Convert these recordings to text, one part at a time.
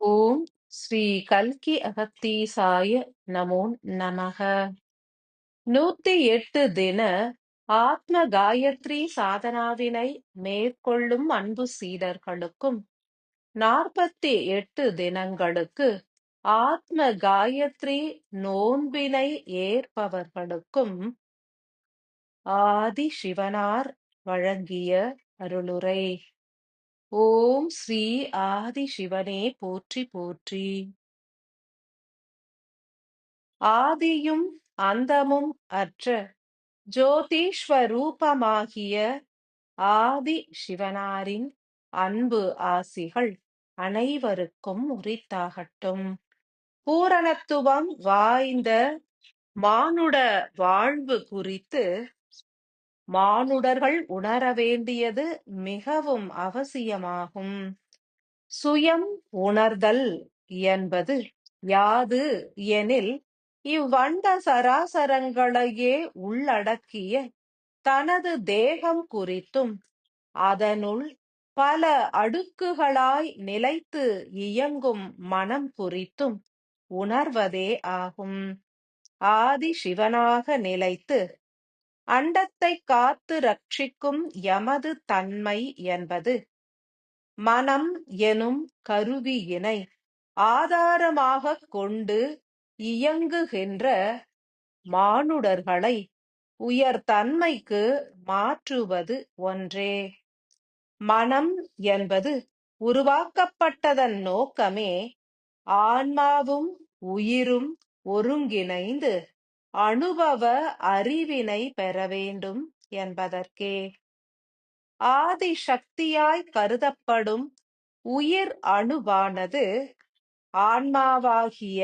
ஓம் ஸ்ரீ கல்கி அகத்தீசாய நமோ நமக. நூத்தி எட்டு தின ஆத்ம காயத்ரி சாதனாவினை மேற்கொள்ளும் அன்பு சீடர்களுக்கும் நாற்பத்தி எட்டு தினங்களுக்கு ஆத்ம காயத்ரி நோன்பினை ஏற்பவர்களுக்கும் ஆதி சிவனார் வழங்கிய அருளுரை. ஓம் ஸ்ரீ ஆதி சிவனே போற்றி போற்றி. ஆதியும் அந்தமும் அற்ற ஜோதிஷ்வரூபமாகிய ஆதி சிவனாரின் அன்பு ஆசிகள் அனைவருக்கும் உரித்தாகட்டும். பூரணத்துவம் வாய்ந்த மானுட வாழ்வு குறித்து மானுடர்கள் உணர வேண்டியது மிகவும் அவசியமாகும். சுயம் உணர்தல் என்பது யாது எனில் இவ்வண்ட சராசரங்களையே உள்ளடக்கிய தனது தேகம் குறித்தும் அதனுள் பல அடுக்குகளாய் நிலைத்து இயங்கும் மனம் குறித்தும் உணர்வதே ஆகும். ஆதி சிவனாக நிலைத்து அண்டத்தை காத்து ரட்சிக்கும் எமது தன்மை என்பது. மனம் எனும் கருவியினை ஆதாரமாகக் கொண்டு இயங்குகின்ற மானுடர்களை உயர் தன்மைக்கு மாற்றுவது ஒன்றே. மனம் என்பது உருவாக்கப்பட்டதன் நோக்கமே ஆன்மாவும் உயிரும் ஒருங்கிணைந்து அனுபவ அறிவினை பெற வேண்டும் என்பதற்கே. ஆதி சக்தியாய் கருதப்படும் உயிர் அணுவானது ஆன்மாவாகிய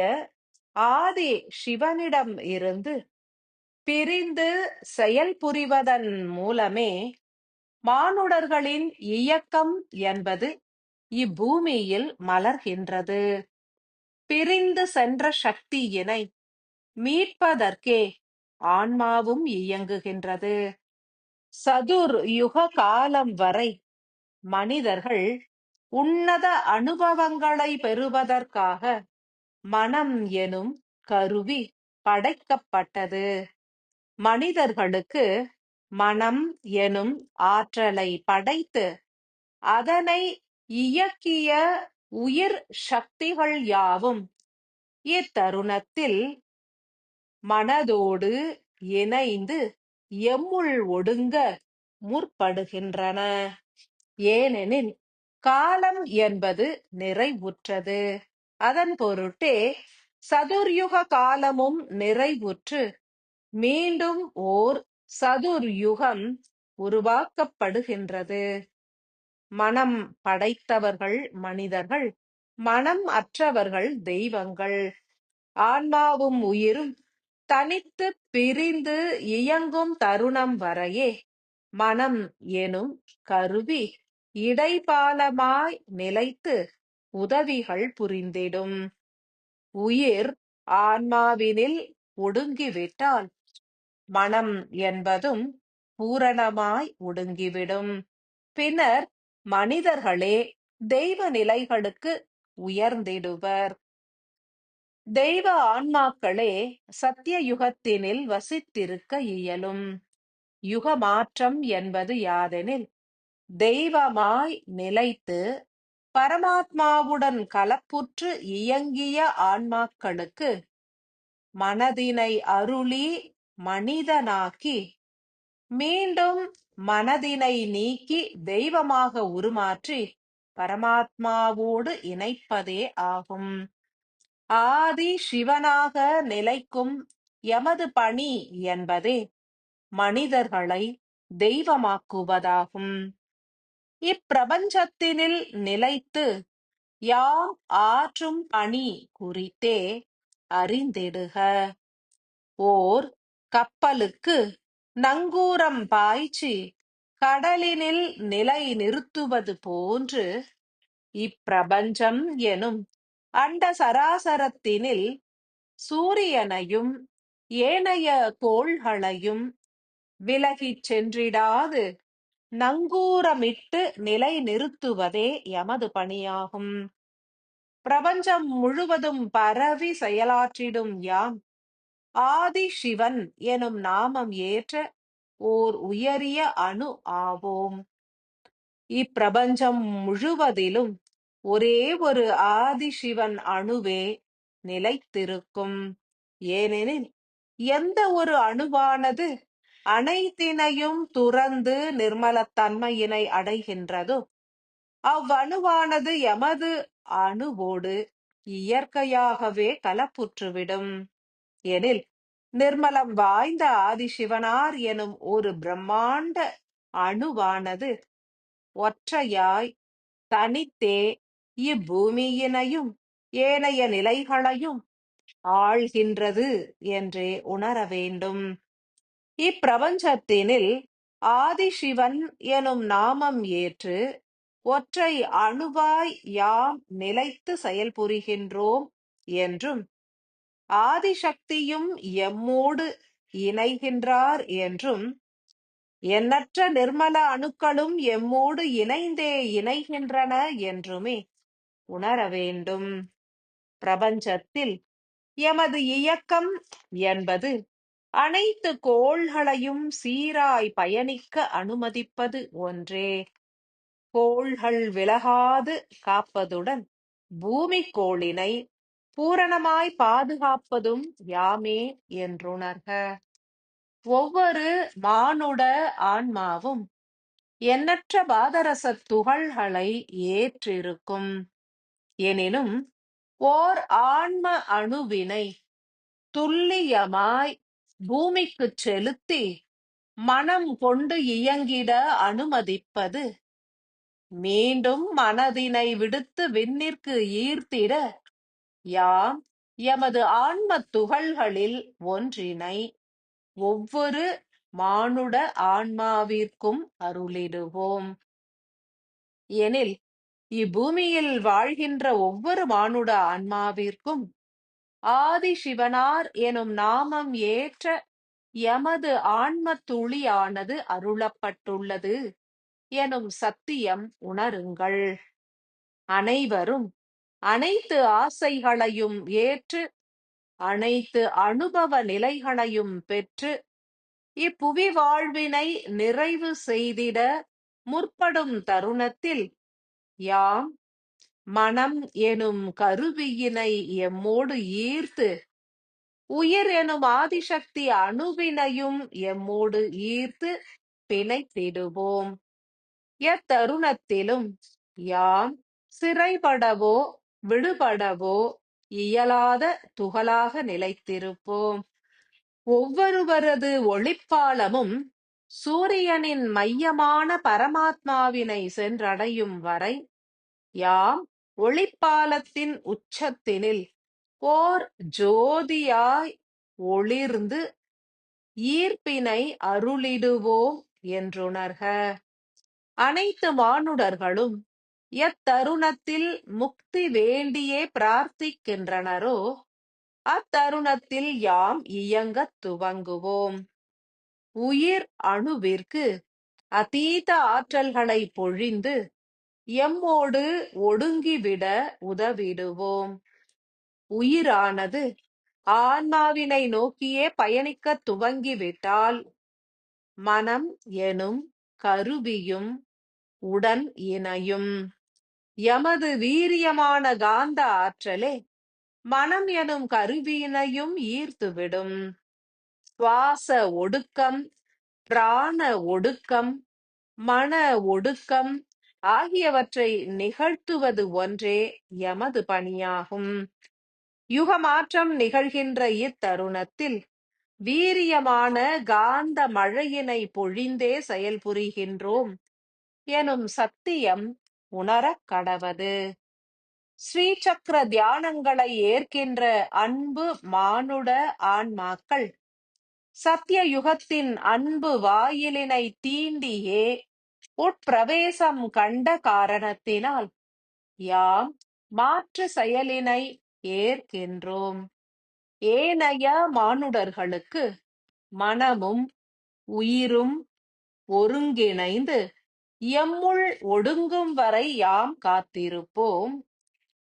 ஆதி சிவனிடம் இருந்து பிரிந்து செயல்புரிவதன் மூலமே மானுடர்களின் இயக்கம் என்பது இப்பூமியில் மலர்கின்றது. பிரிந்து சென்ற சக்தியினை மீட்பதற்கே ஆன்மாவும் இயங்குகின்றது. சதுர் யுக காலம் வரை மனிதர்கள் உன்னத அனுபவங்களை பெறுவதற்காக மனம் எனும் கருவி படைக்கப்பட்டது. மனிதர்களுக்கு மனம் எனும் ஆற்றலை படைத்து அதனை இயக்கிய உயிர் சக்திகள் யாவும் இத்தருணத்தில் மனதோடு இணைந்து எம்முள் ஒடுங்க முற்படுகின்றன. ஏனெனில் காலம் என்பது நிறைவுற்றது. அதன் பொருட்டே சதுர்யுக காலமும் நிறைவுற்று மீண்டும் ஓர் சதுர்யுகம் உருவாக்கப்படுகின்றது. மனம் படைத்தவர்கள் மனிதர்கள் மனம் அற்றவர்கள் தெய்வங்கள் ஆன்மாவும் உயிரும் தனித்து பிரிந்து இயங்கும் தருணம் வரையே மனம் எனும் கருவி இடைப்பாலமாய் நிலைத்து உதவிகள் புரிந்திடும். உயிர் ஆன்மாவினில் ஒடுங்கிவிட்டால் மனம் என்பதும் பூரணமாய் ஒடுங்கிவிடும். பின்னர் மனிதர்களே தெய்வ நிலைகளுக்கு உயர்ந்திடுவர். தெய்வ ஆன்மாக்களே சத்திய யுகத்தினில் வசித்திருக்க இயலும். யுக மாற்றம் என்பது யாதெனில் தெய்வமாய் நிலைத்து பரமாத்மாவுடன் கலப்புற்று இயங்கிய ஆன்மாக்களுக்கு மனதினை அருளி மனிதனாக்கி மீண்டும் மனதினை நீக்கி தெய்வமாக உருமாற்றி பரமாத்மாவோடு இணைப்பதே ஆகும். ஆதி சிவனாக நிலைக்கும் எமது பணி என்பதே மனிதர்களை தெய்வமாக்குவதாகும். இப்பிரபஞ்சத்தினில் நிலைத்து யாம் ஆற்றும் பணி குறித்தே அறிந்திடுக. ஓர் கப்பலுக்கு நங்கூரம் பாய்ச்சி கடலினில் நிலை நிறுத்துவது போன்று இப்பிரபஞ்சம் எனும் அண்ட சராசரத்தினில் சூரியனையும் ஏனைய கோள்களையும் விலகிச் சென்றிடாது. நங்கூரமிட்டு நிலை நிறுத்துவதே எமது பணியாகும். பிரபஞ்சம் முழுவதும் பரவி செயலாற்றிடும் யாம். ஆதி சிவன் எனும் நாமம் ஏற்ற ஓர் உயரிய அணு ஆவோம். இப்பிரபஞ்சம் முழுவதிலும் ஒரே ஒரு ஆதிசிவன் அணுவே நிலைத்திருக்கும். ஏனெனில் எந்த ஒரு அணுவானது அனைத்தினையும் துறந்து நிர்மலத்தன்மையினை அடைகின்றதோ அவ்வணுவானது எமது அணுவோடு இயற்கையாகவே கலப்புற்றுவிடும். எனில் நிர்மலம் வாய்ந்த ஆதிசிவனார் எனும் ஒரு பிரம்மாண்ட அணுவானது ஒற்றையாய் தனித்தே இப்பூமியினையும் ஏனைய நிலைகளையும் ஆள்கின்றது என்றே உணர வேண்டும். இப்பிரபஞ்சத்தினில் ஆதிசிவன் எனும் நாமம் ஏற்று ஒற்றை அணுவாய் யாம் நிலைத்து செயல்புரிகின்றோம் என்றும் ஆதிசக்தியும் எம்மோடு இணைகின்றார் என்றும் எண்ணற்ற நிர்மல அணுக்களும் எம்மோடு இணைந்தே இணைகின்றன என்றுமே உணர வேண்டும். பிரபஞ்சத்தில் எமது இயக்கம் என்பது அனைத்து கோள்களையும் சீராய் பயணிக்க அனுமதிப்பது ஒன்றே. கோள்கள் விலகாது காப்பதுடன் பூமி கோளினை பூரணமாய் பாதுகாப்பதும் யாமே என்றுணர்க. ஒவ்வொரு மானுட ஆன்மாவும் எண்ணற்ற பாதரச துகள்களை ஏற்றிருக்கும். எனினும் ஓர் ஆன்ம அணுவினை துல்லியமாய் பூமிக்குச் செலுத்தி மனம் கொண்டு இயங்கிட அனுமதிப்பது மீண்டும் மனதினை விடுத்து விண்ணிற்கு ஈர்த்திட யாம் எமது ஆன்ம துகள்களில் ஒன்றினை ஒவ்வொரு மானுட ஆன்மாவிற்கும் அருளிடுவோம். எனில் இப்பூமியில் வாழ்கின்ற ஒவ்வொரு மானுட ஆன்மாவிற்கும் ஆதி சிவனார் எனும் நாமம் ஏற்ற எமது ஆன்ம துளியானது அருளப்பட்டுள்ளது எனும் சத்தியம் உணருங்கள். அனைவரும் அனைத்து ஆசைகளையும் ஏற்று அனைத்து அனுபவ நிலைகளையும் பெற்று இப்புவி வாழ்வினை நிறைவு செய்திட முற்படும் தருணத்தில் யாம் மனம் எனும் கருவியினை எம்மோடு ஈர்த்து உயிர் எனும் ஆதிசக்தி அணுவினையும் எம்மோடு ஈர்த்து பிணைத்திடுவோம். எத்தருணத்திலும் யாம் சிறைபடவோ விடுபடவோ இயலாத துகளாக நிலைத்திருப்போம். ஒவ்வொருவரது ஒளிப்பாலமும் சூரியனின் மையமான பரமாத்மாவினை சென்றடையும் வரை யாம் ஒளிப்பாலத்தின் உச்சத்தினில் ஓர் ஜோதியாய் ஒளிர்ந்து ஈர்ப்பினை அருளிடுவோம் என்றுணர்க. அனைத்து மானுடர்களும் எத்தருணத்தில் முக்தி வேண்டியே பிரார்த்திக்கின்றனரோ அத்தருணத்தில் யாம் இயங்கத் துவங்குவோம். உயிர் அணுவிற்கு அதீத ஆற்றல்களை பொழிந்து எம்மோடு ஒடுங்கிவிட உதவிடுவோம். உயிரானது ஆன்மாவினை நோக்கியே பயணிக்கத் துவங்கிவிட்டால் மனம் எனும் கருவியும் உடன் இணையும். எமது வீரியமான காந்த ஆற்றலே மனம் எனும் கருவியினையும் ஈர்த்துவிடும். சுவாச ஒடுக்கம் பிராண ஒடுக்கம் மன ஒடுக்கம் ஆகியவற்றை நிகழ்த்துவது ஒன்றே எமது பணியாகும். யுகமாற்றம் நிகழ்கின்ற இத்தருணத்தில் வீரியமான காந்த மழையினை பொழிந்தே செயல்புரிகின்றோம் எனும் சத்தியம் உணரக் கடவது. ஸ்ரீ சக்கர தியானங்களை ஏற்கின்ற அன்பு மானுட ஆன்மாக்கள் சத்திய யுகத்தின் அன்பு வாயிலினை தீண்டியே உட்பிரவேசம் கண்ட காரணத்தினால் யாம் மாற்று செயலினை ஏற்கின்றோம். ஏனைய மானுடர்களுக்கு மனமும் உயிரும் ஒருங்கிணைந்து எம்முள் ஒடுங்கும் வரை யாம் காத்திருப்போம்.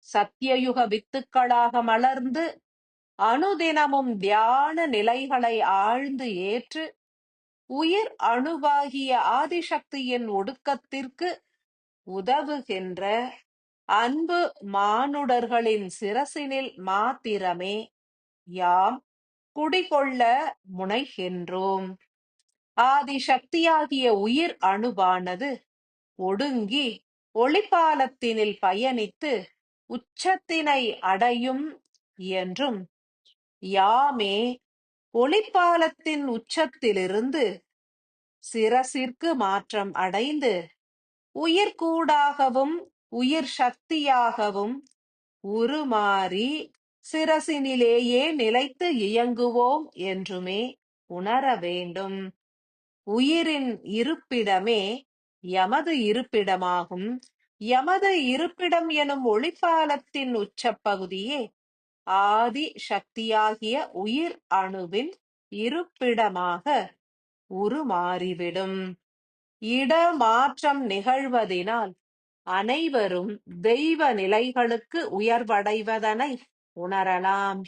சத்தியயுக வித்துக்களாக மலர்ந்து அனுதினமும் தியான நிலைகளை ஆழ்ந்து ஏற்று உயிர் அணுவாகிய ஆதிசக்தியின் ஒடுக்கத்திற்கு உதவுகின்ற அன்பு மானுடர்களின் சிரசினில் மாத்திரமே யாம் குடிகொள்ள முனைகின்றோம். ஆதிசக்தியாகிய உயிர் அணுவானது ஒடுங்கி ஒளிப்பாலத்தினில் பயணித்து உச்சத்தினை அடையும் என்றும் யாமே ஒளிப்பாலத்தின் உச்சத்திலிருந்து சிரசிற்கு மாற்றம் அடைந்து உயிர் கூடாகவும் உயிர் சக்தியாகவும் உருமாறி சிரசினிலேயே நிலைத்து இயங்குவோம் என்றுமே உணர வேண்டும். உயிரின் இருப்பிடமே எமது இருப்பிடமாகும். எமது இருப்பிடம் எனும் ஒளிப்பாலத்தின் உச்சப்பகுதியே ஆதி சக்தியாகிய உயிர் அணுவின் இருப்பிடமாக உருமாறிவிடும். இடமாற்றம் நிகழ்வதினால் அனைவரும் தெய்வ நிலைகளுக்கு உயர்வடைவதனை உணரலாம்.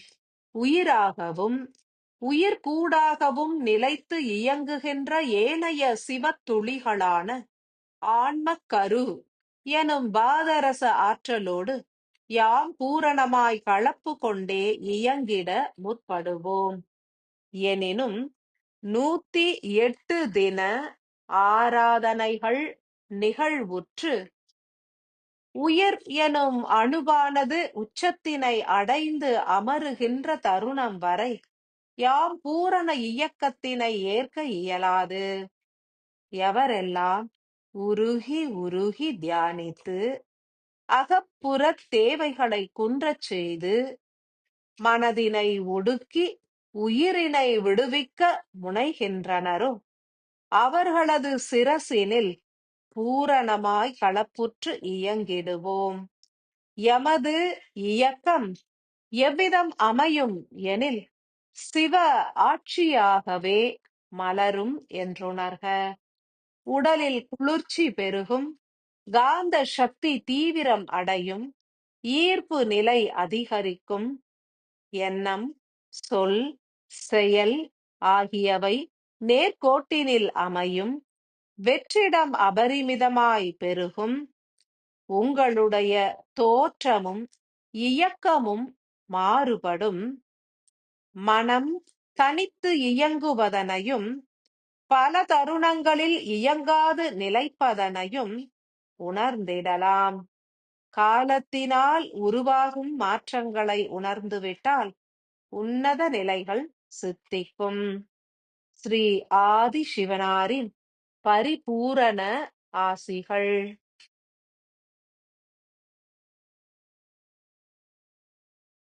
உயிராகவும் உயிர் கூடாகவும் நிலைத்து இயங்குகின்ற ஏனைய சிவத்துளிகளான ஆன்மக்கரு எனும் பாதரச ஆற்றலோடு யாம் பூரணமாய் கலப்பு கொண்டே இயங்கிட முற்படுவோம். எனினும் நூத்தி எட்டு தின ஆராதனைகள் நிகழ்வுற்று உயிர் எனும் அணுவானது உச்சத்தினை அடைந்து அமருகின்ற தருணம் வரை யாம் பூரண இயக்கத்தினை ஏற்க இயலாது. எவரெல்லாம் உருகி உருகி தியானித்து அகப்புறத் தேவைகளை குன்றச் செய்து மனதினை ஒடுக்கி உயிரினை விடுவிக்க முனைகின்றனரோ? அவர்களது சிரசினில் பூரணமாய் களப்புற்று இயங்கிடுவோம். எமது இயக்கம் எவ்விதம் அமையும் எனில் சிவ ஆட்சியாகவே மலரும் என்றுணர்க. உடலில் குளிர்ச்சி பெருகும் காந்த சக்தி தீவிரம் அடையும் ஈர்ப்பு நிலை அதிகரிக்கும் எண்ணம் சொல் செயல் ஆகியவை நேர்கோட்டினில் அமையும் வெற்றிடம் அபரிமிதமாய் பெருகும் உங்களுடைய தோற்றமும் இயக்கமும் மாறுபடும். மனம் தனித்து இயங்குவதனையும் பல தருணங்களில் இயங்காது நிலைப்பதனையும் உணர்ந்திடலாம். காலத்தினால் உருவாகும் மாற்றங்களை உணர்ந்துவிட்டால் உன்னத நிலைகள் சித்திக்கும். ஸ்ரீ ஆதி சிவனாரின் பரிபூரண ஆசிகள்.